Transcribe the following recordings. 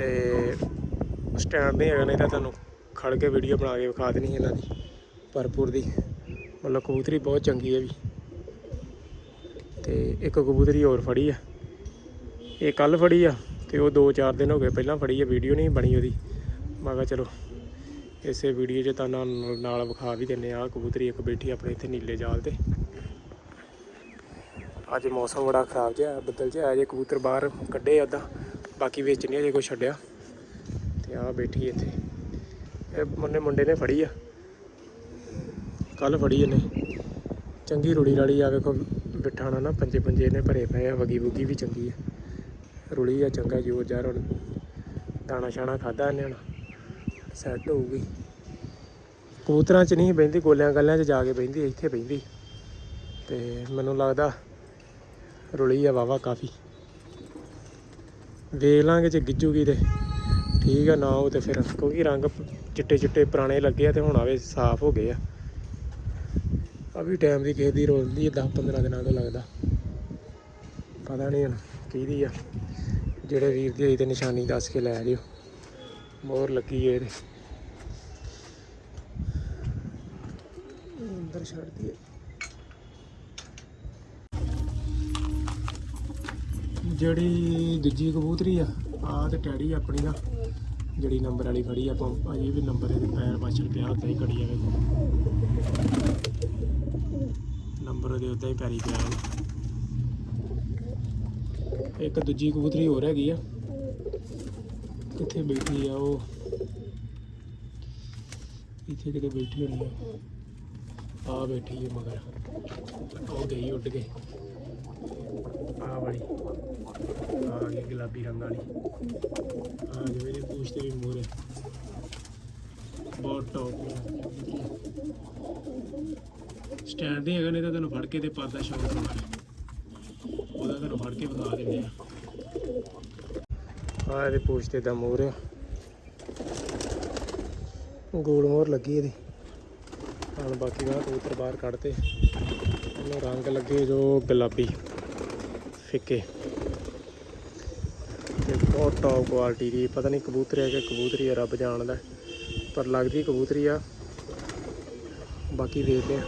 ਤੇ ਸਟੈਂਡ ਨਹੀਂ ਹੈਗਾ ਨਹੀਂ ਤਾਂ ਤੁਹਾਨੂੰ ਖੜ ਕੇ ਵੀਡੀਓ ਬਣਾ ਕੇ ਵਿਖਾ ਦੇਣੀ ਇਹਨਾਂ ਦੀ ਭਰਪੂਰ ਦੀ। ਮਤਲਬ ਕਬੂਤਰੀ ਬਹੁਤ ਚੰਗੀ ਹੈ ਵੀ। ਤੇ ਇੱਕ ਕਬੂਤਰੀ ਹੋਰ ਫੜੀ ਆ। ਇਹ ਕੱਲ ਫੜੀ ਆ ਤੇ ਉਹ 2-4 ਦਿਨ ਹੋ ਗਏ ਪਹਿਲਾਂ ਫੜੀ ਆ ਵੀਡੀਓ ਨਹੀਂ ਬਣੀ ਉਹਦੀ। ਮੈਂ ਕਿਹਾ ਚਲੋ ਇਸੇ ਵੀਡੀਓ 'ਚ ਤੁਹਾਨੂੰ ਨਾਲ ਵਿਖਾ ਵੀ ਦਿੰਨੇ ਆ ਕਬੂਤਰੀ ਇੱਕ ਬੈਠੀ ਆਪਣੇ ਇੱਥੇ ਨੀਲੇ ਜਾਲ ਤੇ। ਅੱਜ ਮੌਸਮ ਬੜਾ ਖਰਾਬ ਜਿਹਾ ਹੈ, ਬੱਦਲ ਜਿਹਾ ਹੈ ਜੇ ਕਬੂਤਰ ਬਾਹਰ ਕੱਢੇ ਆ ਅੱਧਾ ਬਾਕੀ ਵੇਚਣੀ ਨਹੀਂ ਅਜੇ ਕੋਈ ਛੱਡਿਆ। ਤੇ ਆ ਬੈਠੀ ਇੱਥੇ। ਇਹ ਮੁੰਡੇ ਮੁੰਡੇ ਨੇ ਫੜੀ ਆ। ਕੱਲ ਫੜੀ ਇਹਨੇ। ਚੰਗੀ ਰੁੜੀ ਰਾੜੀ ਆ, ਵੇਖੋ, ਬਿਠਾਣਾ ਨਾ ਪੰਜੇ ਪੰਜੇ ਇਹਨੇ ਭਰੇ ਪਏ ਆ, ਵਗੀ ਵੁਗੀ ਵੀ ਚੰਗੀ ਆ। ਰੁੜੀ ਆ, ਚੰਗਾ ਜੋਰ ਜਾਰ ਹੁਣ ਦਾਣਾ ਛਾਣਾ ਖਾਦਾ ਇਹਨੇ ਹੁਣ। ਸੈੱਟ ਹੋਊਗੀ। ਕਬੂਤਰਾਂ 'ਚ ਨਹੀਂ ਬਹਿੰਦੀ, ਗੋਲਿਆਂ ਗੱਲਿਆਂ 'ਚ ਜਾ ਕੇ ਬਹਿੰਦੀ, ਇੱਥੇ ਬਹਿੰਦੀ। ਤੇ ਮੈਨੂੰ ਲੱਗਦਾ ਰੁਲੀ ਆ ਵਾਵਾ ਕਾਫੀ। ਵੇਖ ਲਾਂਗੇ ਜੇ ਗਿੱਜੂਗੀ ਤੇ। ਠੀਕ ਆ, ਨਾ ਉਹ ਤੇ ਫਿਰ ਕਿਉਂਕਿ ਰੰਗ ਚਿੱਟੇ ਚਿੱਟੇ ਪੁਰਾਣੇ ਲੱਗੇ ਆ ਤੇ ਹੁਣ ਆਵੇ ਸਾਫ਼ ਹੋ ਗਏ ਆ। ਆ ਵੀ ਟਾਈਮ ਦੀ ਕਿਸੇ ਦੀ ਰੋਲਦੀ ਆ 10 15 ਦਿਨਾਂ ਤੋਂ ਲੱਗਦਾ। ਪਤਾ ਨਹੀਂ ਹੁਣ ਕਿਹਦੀ ਆ। ਜਿਹੜੇ ਵੀਰ ਦੀ ਹੋਈ ਤੇ ਨਿਸ਼ਾਨੀ ਦੱਸ ਕੇ ਲੈ ਲਿਓ। ਮੋਹਰ ਲੱਗੀ ਏ ਇਹਦੇ। ਅੰਦਰ ਛੱਡਦੀ ਹੈ ਜਿਹੜੀ ਦੂਜੀ ਕਬੂਤਰੀ ਆ ਆ ਤੇ ਟੈਡੀ ਆਪਣੀ ਦਾ ਜਿਹੜੀ ਨੰਬਰ ਵਾਲੀ ਖੜੀ ਆ, ਆਪਾਂ ਅਜੇ ਵੀ ਨੰਬਰ ਇਹਦੇ ਪੈਰ ਪਾਛਲ ਪਿਆ ਹੁੰਦਾ ਹੀ ਕੜੀ ਜਾਵੇ ਨੰਬਰ ਉਹਦੇ ਉੱਤੇ ਹੀ ਪੈਰੀ ਪਿਆ ਇੱਕ ਦੂਜੀ ਕਬੂਤਰੀ ਹੋਰ ਹੈਗੀ ਆ, ਕਿੱਥੇ ਬੈਠੀ ਆ ਉਹ? ਇੱਥੇ ਕਿਤੇ ਬੈਠੀ ਹੋਣੀ ਆ। ਆ ਬੈਠੀ ਹੈ ਮਗਰ। ਉਹ ਗਈ ਉੱਡ ਕੇ। ਆ ਵਾਲੀ। ਆ ਗਈ ਗੁਲਾਬੀ ਰੰਗ ਵਾਲੀ। ਆ ਜੋ ਇਹਦੇ ਪੂਛ ਤੇ ਵੀ ਮੋਰ ਹੈ ਬਹੁਤ ਟੌਪ ਸਟੈਂਡ ਦੇ ਹੈਗਾ, ਨਹੀਂ ਤਾਂ ਤੈਨੂੰ ਫੜ ਕੇ ਤੇ ਪਾਦਾ ਸ਼ੌਕ ਹੋਣਾ ਉਹਦਾ ਤੈਨੂੰ ਫੜ ਕੇ ਵਿਖਾ ਦਿੰਦੇ ਆ। ਆ ਇਹਦੇ ਪੂਛ ਤੇ ਦਾ ਮੋਰ ਆ ਗੋਲ ਮੋਰ ਲੱਗੀ ਇਹਦੀ। ਹੁਣ ਬਾਕੀ ਦਾ ਕਬੂਤਰ ਬਾਹਰ ਕੱਢਤੇ। ਇਹਨੂੰ ਰੰਗ ਲੱਗੇ ਜੋ ਗੁਲਾਬੀ ਫਿੱਕੇ। ਬਹੁਤ ਟੌਪ ਕੁਆਲਿਟੀ ਦੀ। ਪਤਾ ਨਹੀਂ ਕਬੂਤਰ ਹੈ ਕਿ ਕਬੂਤਰੀ ਹੈ ਰੱਬ ਜਾਣਦਾ। ਪਰ ਲੱਗਦੀ ਕਬੂਤਰੀ ਆ। ਬਾਕੀ ਦੇਖਦੇ ਆ।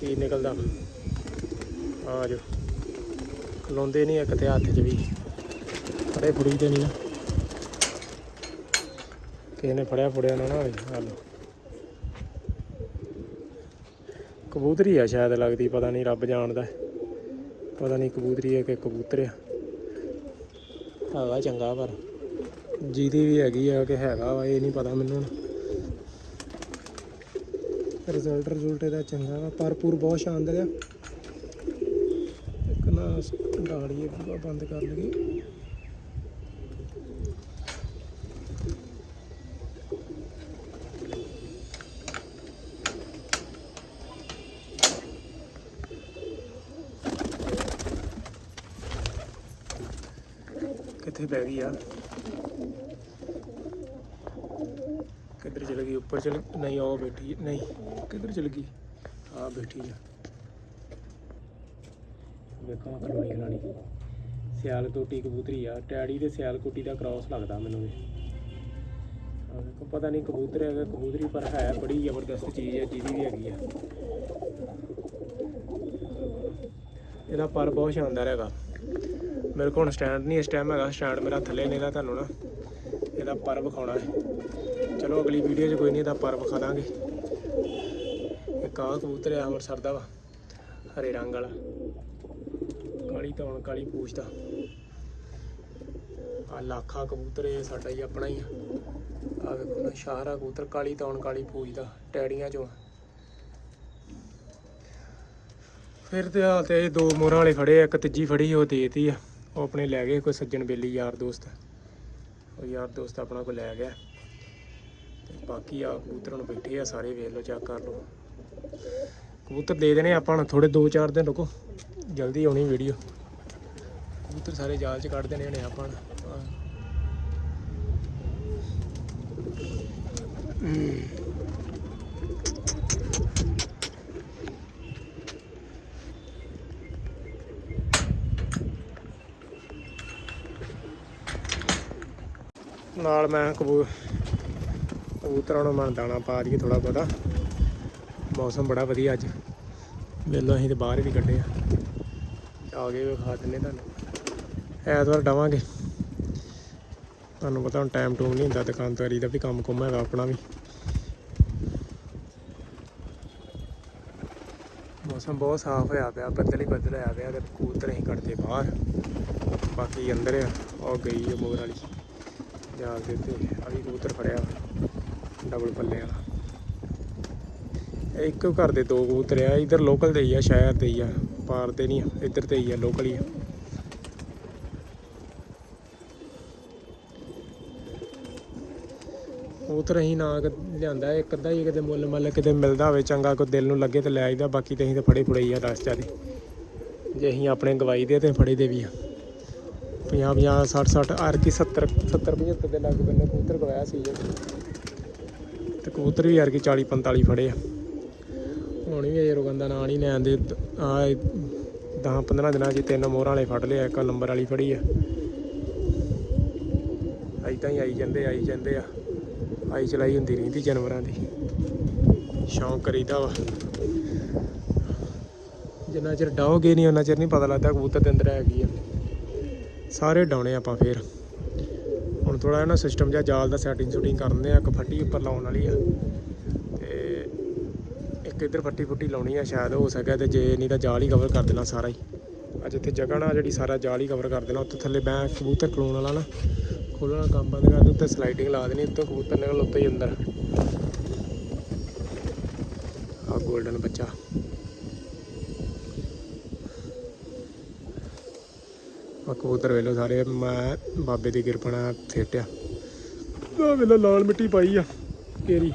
ਕੀ ਨਿਕਲਦਾ। ਆ ਜੋ ਖਲੋਂਦੇ ਨਹੀਂ ਇੱਕ ਤੇ ਹੱਥ 'ਚ ਵੀ। ਫੜੇ ਫੁੜੀ ਤੇ ਨਹੀਂ ਨਾ। ਕਿਸੇ ਨੇ ਫੜਿਆ, ਫੁੜਿਆ ਨਾ ਨਾ ਹੋਵੇ। ਆ ਕਬੂਤਰੀ ਆ ਸ਼ਾਇਦ ਲੱਗਦੀ, ਪਤਾ ਨਹੀਂ ਰੱਬ ਜਾਣਦਾ। ਪਤਾ ਨਹੀਂ ਕਬੂਤਰੀ ਹੈ ਕਿ ਕਬੂਤਰ ਆ। ਹੈਗਾ ਚੰਗਾ ਪਰ ਜਿਹਦੀ ਵੀ ਹੈਗੀ ਆ, ਕਿ ਹੈਗਾ ਵਾ, ਇਹ ਨਹੀਂ ਪਤਾ ਮੈਨੂੰ ਰਿਜ਼ਲਟ ਰਿਜ਼ਲਟ ਇਹਦਾ ਚੰਗਾ ਵਾ ਪਰ ਪਰਪੂਰ ਬਹੁਤ ਸ਼ਾਨਦਾਰ ਆ। ਇੱਕ ਨਾ ਗਾੜੀ ਬੰਦ ਕਰ ਲਈਏ। ਕਿੱਥੇ ਬਹਿ ਗਈ ਆ ਕਿੱਧਰ ਚਲ ਗਈ? ਉੱਪਰ ਚਲ ਨਹੀਂ ਉਹ ਬੈਠੀ। ਨਹੀਂ ਕਿੱਧਰ ਚਲ ਗਈ? ਆ ਬੈਠੀ ਆ। ਵੇਖਾਂ ਕਲੋਨੀ ਖਲਾਣੀ ਸਿਆਲ ਕੋਟੀ ਕਬੂਤਰੀ ਆ। ਟੈਡੀ ਤੇ ਸਿਆਲ ਕੋਟੀ ਦਾ ਕ੍ਰਾਸ ਲੱਗਦਾ ਮੈਨੂੰ ਇਹ ਆ ਵੇਖੋ ਪਤਾ ਨਹੀਂ ਕਬੂਤਰ ਹੈਗਾ ਕਬੂਤਰੀ ਪਰ ਹੈ ਬੜੀ ਜ਼ਬਰਦਸਤ ਚੀਜ਼ ਹੈ ਜਿਹਦੀ ਵੀ ਹੈਗੀ ਆ। ਇਹਦਾ ਪਰ ਬਹੁਤ ਸ਼ਾਨਦਾਰ ਹੈਗਾ। ਮੇਰੇ ਕੋਲ ਸਟੈਂਡ ਨਹੀਂ, ਇਸ ਟਾਈਮ ਹੈਗਾ ਸਟੈਂਡ ਮੇਰਾ ਥੱਲੇ, ਨਹੀਂ ਤੁਹਾਨੂੰ ਨਾ ਇਹਦਾ ਪਰ ਵਿਖਾਉਣਾ ਹੈ। ਚਲੋ ਅਗਲੀ ਵੀਡੀਓ 'ਚ ਕੋਈ ਨਹੀਂ, ਇਹਦਾ ਪਰ ਵਿਖਾ ਦਾਂਗੇ। ਇੱਕ ਆਹ ਕਬੂਤਰ ਆ ਅੰਮ੍ਰਿਤਸਰ ਦਾ ਵਾ, ਹਰੇ ਰੰਗ ਵਾਲਾ। ਕਾਲੀ ਧੌਣ ਕਾਲੀ ਪੂਛ ਦਾ। ਆ ਲਾਖਾ ਕਬੂਤਰ ਇਹ ਸਾਡਾ ਹੀ ਆਪਣਾ ਹੀ ਆ। ਆ ਵੇਖੋ ਨਾ, ਸ਼ਾਹਰਾ ਕਬੂਤਰ, ਕਾਲੀ ਧੌਣ ਕਾਲੀ ਪੂਛ ਦਾ, ਟੈੜੀਆਂ ਚੋਂ। ਫਿਰ ਤੇ ਹਾਲ ਤੇ ਇਹ ਦੋ ਮੋਹਰਾਂ ਵਾਲੇ ਫੜੇ ਆ, ਇੱਕ ਤੀਜੀ ਫੜੀ, ਉਹ ਦੇਤੀ ਆ। ਉਹ ਆਪਣੇ ਲੈ ਗਏ ਕੋਈ ਸੱਜਣ ਬੇਲੀ, ਯਾਰ ਦੋਸਤ। ਉਹ ਯਾਰ ਦੋਸਤ ਆਪਣਾ ਕੋ ਲੈ ਗਿਆ। ਤੇ ਬਾਕੀ ਆ ਕਬੂਤਰਾਂ ਨੂੰ ਬੈਠੇ ਆ, ਸਾਰੇ ਵੇਖ ਲਓ ਚੈੱਕ ਕਰ ਲਓ। ਕਬੂਤਰ ਦੇ ਦੇਣੇ ਆਪਾਂ ਨੂੰ ਥੋੜੇ 2-4 ਦਿਨ ਰੁਕੋ। ਜਲਦੀ ਆਉਣੀ ਵੀਡੀਓ ਕਬੂਤਰ ਸਾਰੇ ਜਾਲ 'ਚ ਕੱਢ ਦੇਣੇ ਹੋਣੇ ਆਪਾਂ ਨੂੰ। ਨਾਲ ਮੈਂ ਕਬੂ, ਕਬੂਤਰਾਂ ਨੂੰ ਮੈਂ ਦਾਣਾ ਪਾ ਦਈਏ ਥੋੜਾ ਬਹੁਤਾ। ਮੌਸਮ ਬੜਾ ਵਧੀਆ ਅੱਜ। ਵੇਲੋ ਅਸੀਂ ਤੇ ਬਾਹਰ ਵੀ ਕੱਢੇ ਆ। ਆ ਗਏ ਵਿਖਾ ਦਿੰਨੇ ਤੁਹਾਨੂੰ। ਐਤਵਾਰ ਡਾਵਾਂਗੇ ਤੁਹਾਨੂੰ ਪਤਾ ਹੁਣ ਟਾਈਮ ਟੂਮ ਨਹੀਂ ਹੁੰਦਾ ਦੁਕਾਨਦਾਰੀ ਦਾ ਵੀ ਕੰਮ ਕੁਮ ਹੈਗਾ ਆਪਣਾ ਵੀ। ਮੌਸਮ ਬਹੁਤ ਸਾਫ਼ ਹੋਇਆ ਪਿਆ, ਬੱਦਲ ਹੀ ਬੱਦਲ ਹੋਇਆ ਪਿਆ ਤੇ ਕਬੂਤਰ ਅਸੀਂ ਕੱਢਦੇ ਬਾਹਰ। ਬਾਕੀ ਅੰਦਰ ਆ, ਉਹ ਗਈ ਹੈ ਮੋਰ ਵਾਲੀ। ਜਾਲ ਦੇ ਉੱਤੇ ਆ ਵੀ ਕਬੂਤਰ ਫੜਿਆ ਡਬਲ ਪੱਲੇ ਵਾਲਾ। ਇਹ ਇੱਕੋ ਘਰ ਦੇ ਦੋ ਕਬੂਤਰ ਆ ਇਧਰ ਲੋਕਲ ਦੇ ਹੀ ਆ ਸ਼ਹਿਰ ਦੇ ਹੀ ਆ ਪਾਰ ਦੇ ਨਹੀਂ ਆ, ਇੱਧਰ ਤੇ ਹੀ ਆ ਲੋਕਲ ਹੀ ਆ। ਕਬੂਤਰ ਅਸੀਂ ਨਾ ਕ- ਲਿਆਂਦਾ ਇੱਕ ਅੱਧਾ ਹੀ ਕਿਤੇ ਮੁੱਲ ਮੱਲ ਕਿਤੇ ਮਿਲਦਾ ਹੋਵੇ ਚੰਗਾ ਕੋਈ ਦਿਲ ਨੂੰ ਲੱਗੇ ਤੇ ਲੈ ਆਈਦਾ ਬਾਕੀ ਤੇ ਅਸੀਂ ਤਾਂ ਫੜੇ ਫੁੜੇ ਹੀ ਆ ਦਸ ਚਾਰੇ ਜੇ ਅਸੀਂ ਆਪਣੇ ਗਵਾਈ ਦੇ ਤੇ ਫੜੇ ਦੇ ਵੀ ਆ। 50 50 60 60 ਆਰ ਕੀ 70 70 75 ਦੇ ਲੱਗ ਬੰਨੇ ਕਬੂਤਰ ਗਵਾਇਆ ਸੀ ਜੇ। ਤੇ ਕਬੂਤਰ ਵੀ ਯਾਰ ਕੀ 40 45 ਫੜੇ ਆ। ਹੁਣ ਵੀ ਇਹ ਰੋਗਨ ਦਾ ਨਾਂ ਨਹੀਂ ਲੈਣ ਦੇ। ਆ 10 15 ਦਿਨਾਂ 'ਚ ਤਿੰਨ ਮੋਹਰਾਂ ਵਾਲੇ ਫੜ ਲਿਆ ਇੱਕ ਨੰਬਰ ਵਾਲੀ ਫੜੀ ਆ। ਐਦਾਂ ਹੀ ਆਈ ਜਾਂਦੇ ਆਈ ਜਾਂਦੇ ਆ। ਆਈ ਚਲਾਈ ਹੁੰਦੀ ਰਹਿੰਦੀ ਜਾਨਵਰਾਂ ਦੀ। ਸ਼ੌਂਕ ਕਰੀਦਾ ਵਾ। ਜਿੰਨਾ ਚਿਰ ਡਾਓਗੇ ਨਹੀਂ, ਉਹਨਾਂ ਚਿਰ ਨਹੀਂ ਪਤਾ ਲੱਗਦਾ ਕਬੂਤਰ ਦੇ ਅੰਦਰ ਹੈਗੀ ਆ। ਸਾਰੇ ਡਾਉਣੇ ਆਪਾਂ ਫੇਰ। ਹੁਣ ਥੋੜਾ ਜਿਹਾ ਨਾ ਸਿਸਟਮ ਜਿਹਾ ਜਾਲ ਦਾ ਸੈਟਿੰਗ ਸ਼ੂਟਿੰਗ ਕਰਨੇ ਆ, ਇੱਕ ਫੱਟੀ ਉੱਪਰ ਲਾਉਣ ਵਾਲੀ ਆ। ਤੇ ਇੱਕ ਇੱਧਰ ਫੱਟੀ ਫੁੱਟੀ ਲਾਉਣੀ ਆ, ਸ਼ਾਇਦ ਹੋ ਸਕਿਆ ਤੇ ਜੇ ਨਹੀਂ ਤਾਂ ਜਾਲ ਹੀ ਕਵਰ ਕਰ ਦੇਣਾ ਸਾਰਾ ਹੀ। ਅੱਜ ਇੱਥੇ ਜਗ੍ਹਾ ਨਾ ਜਿਹੜੀ ਸਾਰਾ ਜਾਲ ਹੀ ਕਵਰ ਕਰ ਦੇਣਾ, ਉੱਥੇ ਥੱਲੇ ਬੈਂ ਕਬੂਤਰ ਖਲੋਣ ਵਾਲਾ ਨਾ, ਖੋਲ੍ਹਣਾ ਕੰਮ ਬੰਦ ਕਰ ਦੇ ਉੱਤੇ ਸਲਾਈਡਿੰਗ ਲਾ ਦੇਣੀ ਉੱਤੋਂ ਕਬੂਤਰ ਨਿਕਲ ਉੱਤੇ ਹੀ ਅੰਦਰ। ਆ 골ਡਨ ਬੱਚਾ। ਆ ਕਬੂਤਰ ਵੇਲੋ ਸਾਰੇ, ਮੈਂ ਬਾਬੇ ਦੀ ਕਿਰਪਾ ਨਾਲ ਥੇਟਿਆ ਆ ਵੇਲੋ ਲਾਲ ਮਿੱਟੀ ਪਾਈ ਆ, ਕੇਰੀ।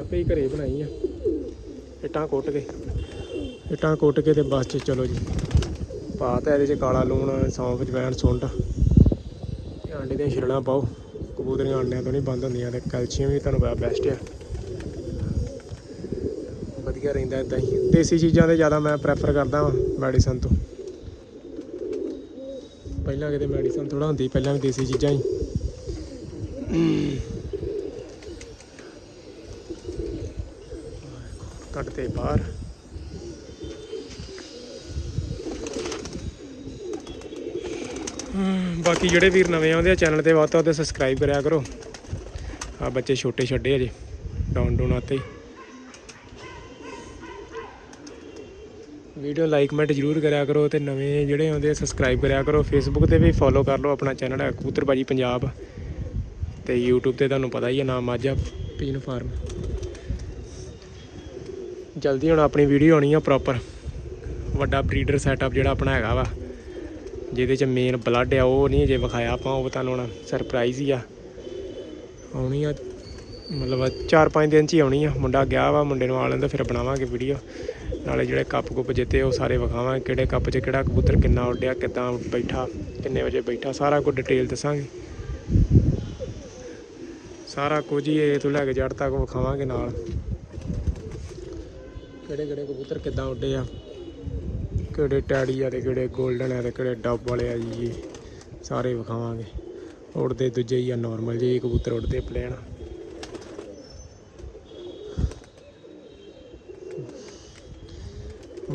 ਆਪੇ ਹੀ ਘਰੇ ਬਣਾਈ ਆ। ਇੱਟਾਂ ਕੁੱਟ ਕੇ। ਇੱਟਾਂ ਕੁੱਟ ਕੇ ਤੇ ਬਸ ਚ ਚਲੋ ਜੀ। ਪਾਤਾ ਇਹਦੇ ਚ ਕਾਲਾ ਲੂਣ, ਸੌਂਫ ਜਵੈਣ ਸੁੰਡ। ਤੇ ਆਂਡੇ ਦੀਆਂ ਛਿਲਣਾ ਪਾਓ। ਕਬੂਤਰੀਆਂ ਆਂਡਿਆਂ ਤੋਂ ਨਹੀਂ ਬੰਦ ਹੁੰਦੀਆਂ ਤੇ ਕੈਲਸ਼ੀਅਮ ਵੀ ਤੁਹਾਨੂੰ ਪਤਾ ਬੈਸਟ ਆ। ਵਧੀਆ ਰਹਿੰਦਾ ਇਦਾਂ ਹੀ। ਦੇਸੀ ਚੀਜ਼ਾਂ ਤੇ ਜ਼ਿਆਦਾ ਮੈਂ ਪ੍ਰੈਫਰ ਕਰਦਾ ਵਾਂ, ਮੈਡੀਸਨ ਤੋਂ। ਪਹਿਲਾਂ ਕਿਤੇ ਮੈਡੀਸਨ ਥੋੜਾ ਹੁੰਦੀ, ਪਹਿਲਾਂ ਵੀ ਦੇਸੀ ਚੀਜ਼ਾਂ ਹੀ। ਕੱਢਦੇ ਬਾਹਰ। ਬਾਕੀ ਜਿਹੜੇ ਵੀਰ ਨਵੇਂ ਆਉਂਦੇ ਆ ਚੈਨਲ ਤੇ ਵੱਧ ਤੋਂ ਸਬਸਕ੍ਰਾਈਬ ਕਰਿਆ ਕਰੋ। ਆ ਬੱਚੇ ਛੋਟੇ ਛੱਡੇ ਅਜੇ ਡਾਊਨ ਡਾਊਨ ਆਤੇ ਵੀਡੀਓ ਲਾਈਕ ਕਮੈਂਟ ਜਰੂਰ ਕਰਿਆ ਕਰੋ ਤੇ ਨਵੇਂ ਜਿਹੜੇ ਆਉਂਦੇ ਸਬਸਕ੍ਰਾਈਬ ਕਰਿਆ ਕਰੋ। ਫੇਸਬੁੱਕ ਤੇ ਵੀ ਫੋਲੋ ਕਰ ਲਓ ਆਪਣਾ ਚੈਨਲ ਹੈ, ਕਬੂਤਰਬਾਜੀ ਪੰਜਾਬ। ਤੇ YouTube ਤੇ ਤੁਹਾਨੂੰ ਪਤਾ ਹੀ ਹੈ, ਨਾਮ ਮਾਝਾ ਪੀਨ ਫਾਰਮ। ਜਲਦੀ ਹੁਣ ਆਪਣੀ ਵੀਡੀਓ ਆਉਣੀ ਆ ਪ੍ਰੋਪਰ ਵੱਡਾ ਬਰੀਡਰ ਸੈਟਅਪ ਜਿਹੜਾ ਆਪਣਾ ਹੈਗਾ ਵਾ, ਜਿਹਦੇ ਚ ਮੇਨ ਬਲੱਡ ਆ, ਉਹ ਨਹੀਂ ਜੇ ਵਿਖਾਇਆ ਆਪਾਂ, ਉਹ ਤੁਹਾਨੂੰ ਹੁਣ ਸਰਪ੍ਰਾਈਜ਼ ਹੀ ਆ। ਆਉਣੀ ਆ, ਮਤਲਬ 4-5 ਦਿਨ ਚ ਹੀ ਆਉਣੀ ਆ। ਮੁੰਡਾ ਗਿਆ ਵਾ, ਮੁੰਡੇ ਨੂੰ ਆ ਲੈਂਦਾ ਫਿਰ ਬਣਾਵਾਂਗੇ ਵੀਡੀਓ ਨਾਲੇ ਜਿਹੜੇ ਕੱਪ ਕੁੱਪ ਜਿੱਤੇ ਉਹ ਸਾਰੇ ਵਿਖਾਵਾਂਗੇ ਕਿਹੜੇ ਕੱਪ 'ਚ ਕਿਹੜਾ ਕਬੂਤਰ ਕਿੰਨਾ ਉੱਡਿਆ, ਕਿੱਦਾਂ ਬੈਠਾ, ਕਿੰਨੇ ਵਜੇ ਬੈਠਾ, ਸਾਰਾ ਕੁਝ ਡਿਟੇਲ ਦੱਸਾਂਗੇ। ਸਾਰਾ ਕੁਝ ਹੀ ਇਹ ਤੋਂ ਲੈ ਕੇ ਜੜ ਤੱਕ ਵਿਖਾਵਾਂਗੇ ਨਾਲ। ਕਿਹੜੇ ਕਿਹੜੇ ਕਬੂਤਰ ਕਿੱਦਾਂ ਉੱਡੇ ਆ, ਕਿਹੜੇ ਟੈਡੀ ਆ ਤੇ ਕਿਹੜੇ 골ਡਨ ਆ ਤੇ ਕਿਹੜੇ ਡੱਬ ਵਾਲੇ ਆ ਜੀ ਸਾਰੇ ਵਿਖਾਵਾਂਗੇ। ਉੱਡਦੇ ਦੂਜੇ ਹੀ ਆ ਨਾਰਮਲ ਜਿਹੇ ਕਬੂਤਰ ਉੱਡਦੇ ਪਲੇਨ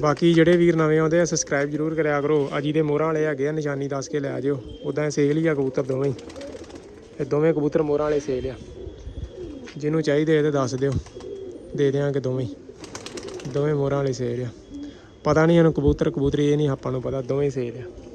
ਬਾਕੀ ਜਿਹੜੇ ਵੀਰ ਨਵੇਂ ਆਉਂਦੇ ਆ ਸਬਸਕ੍ਰਾਈਬ ਜਰੂਰ ਕਰਿਆ ਕਰੋ। ਅਜੀ ਦੇ ਮੋਹਰਾਂ ਵਾਲੇ ਹੈਗੇ ਆ, ਨਿਸ਼ਾਨੀ ਦੱਸ ਕੇ ਲੈ ਜਿਓ। ਉਦਾਂ ਸੇਲ ਹੀ ਆ ਕਬੂਤਰ ਦੋਵੇਂ ਹੀ। ਇਹ ਦੋਵੇਂ ਕਬੂਤਰ ਮੋਹਰਾਂ ਵਾਲੇ ਸੇਲ ਆ। ਜਿਹਨੂੰ ਚਾਹੀਦੇ ਤੇ ਦੱਸ ਦਿਓ। ਦੇ ਦਿਆਂਗੇ ਦੋਵੇਂ ਹੀ। ਦੋਵੇਂ ਮੋਹਰਾਂ ਵਾਲੇ ਸੇਲ ਆ। ਪਤਾ ਨਹੀਂ ਇਹਨੂੰ ਕਬੂਤਰ, ਕਬੂਤਰੀ ਇਹ ਨਹੀਂ ਆਪਾਂ ਨੂੰ ਪਤਾ, ਦੋਵੇਂ ਸੇਲ ਆ।